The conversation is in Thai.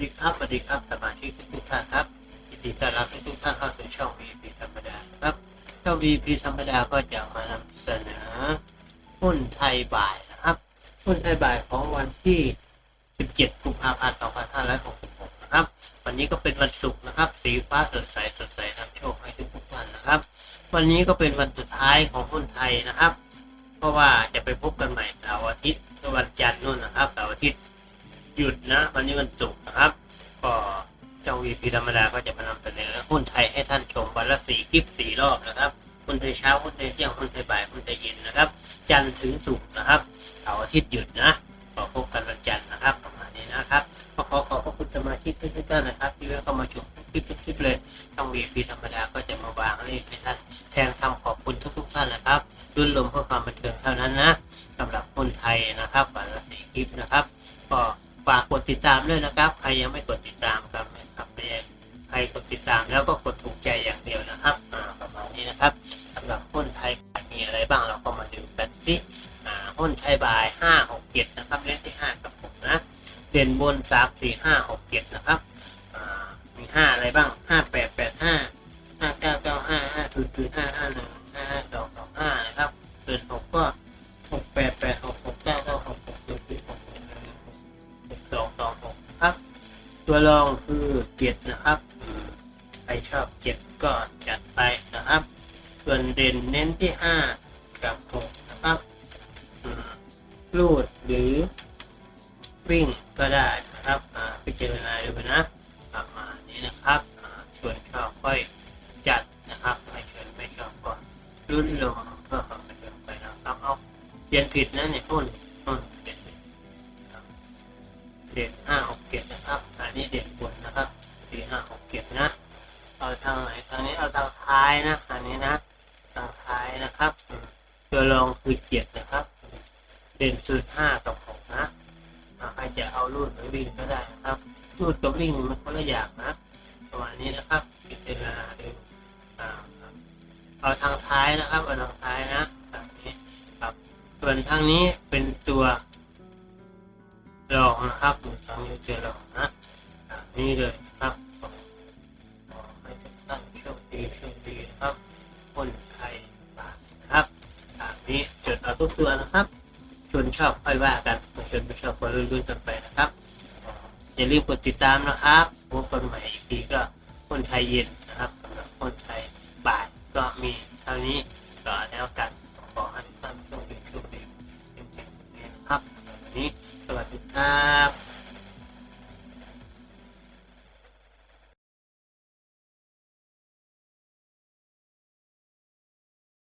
ดีครับสวัสดีครับสมาชิกทุกท่านครับยินดีต้อนรับทุกท่านเข้าสู่ช่อง VP ธรรมดาครับช่อง VP ธรรมดาก็จะมานำเสนอหุ้นไทยบ่ายนะครับหุ้นไทยบ่ายของวันที่ 17 กุมภาพันธ์ 2566 นะครับ วันนี้ก็เป็นวันศุกร์นะครับ สีฟ้าสดใสสดใสนำโชคให้ทุกท่านนะครับ วันนี้ก็เป็นวันสุดท้ายของหุ้นไทยนะครับ เพราะว่าจะไปพบกันใหม่เสาร์อาทิตย์วันจันทร์นู่นนะครับเสาร์อาทิตย์ หยุดนะ วันนี้วันศุกร์นะครับ ก็เจ้าวีพีธรรมดาก็จะมานำเสนอหุ้นไทยให้ท่านชมวันละสี่คลิปสี่รอบนะครับหุ้นไทยเช้าหุ้นไทยเที่ยงหุ้นไทยบ่ายหุ้นไทยเย็นนะครับ จันทร์ถึงศุกร์นะครับเสาร์อาทิตย์หยุดนะก็พบกันวันจันทร์นะครับประมาณนี้นะครับก็ขอขอบพระคุณสมาชิกทุกท่านนะครับที่แวะเข้ามาชมคลิปทุกคลิปเลยช่องวีพีธรรมดาก็จะมาวางเลขให้ท่านแทนคำขอบคุณทุกๆท่านนะครับรุ่นลมเพื่อความบันเทิงเท่านั้นนะสำหรับหุ้นไทยนะครับวันละสี่คลิปนะครับ ก็ากกดติดตามด้วยนะครับ ใครยังไม่กดติดตามครับครับใครกดติดตามแล้วก็กดถูกใจอย่างเดียวนะครับประมาณนี้นะครับสำหรับหุ้นไทยมีอะไรบ้างเราก็มาดูกันสิหุ้นไทยบาย5 6 7นะครับเลขที่5กับผมนะเด่นบน 3 4 5 6 7นะครับมี5อะไรบ้าง 5 8 8 5 5 9 9 5 5 0 0 5 5 1 ตัวรองคือเจ็ดนะครับ ใครชอบเจ็ดก็จัดไปนะครับ ส่วนเด่นเน้นที่ห้ากับหกนะครับรูดหรือวิ่งก็ได้นะครับอ่าพิจารณาดูนะประมาณนี้นะครับอ่าชวนชอบค่อยจัดนะครับไม่ชวนไม่ชอบก็รุ่นลงเพื่อความบันเทิงไปนะครับเอาเขียนผิดนะเนี่ยหุ้นหุ้น เขียนผิดเด่นห้าหกเจ็ดนะครับ อันนี้เด่นบนนะครับสี่ห้าหกเจ็ดนะ เอาทางไหนทางนี้เอาทางท้ายนะ อันนี้นะ ทางท้ายนะครับ ตัวรองคือเจ็ดนะครับ เด่นสุดห้ากับหกนะใครจะเอารูดหรือวิ่งก็ได้นะครับ รูดกับวิ่งมันคนละอย่างนะประมาณนี้นะครับพิจารณาดูอ่าครับเอาทางท้ายนะครับ เอาทางท้ายนะแบบนี้ครับส่วนทางนี้เป็นตัว ลองนะครับดูทางนี้เจอลองนะนี่เลยครับขอให้ทุกท่านโชคดีโชคดีนะครับ คนไทยบาทนะครับตามนี้จดเอาทุกตัวนะครับชวนชอบค่อยว่ากันม่ชวนไม่ชอบก็รุ่นๆกันไปนะครับ อย่าลืมกดติดตามนะครับพบกันใหม่อีกทีก็คนไทยเย็น นี้ สวัสดีครับ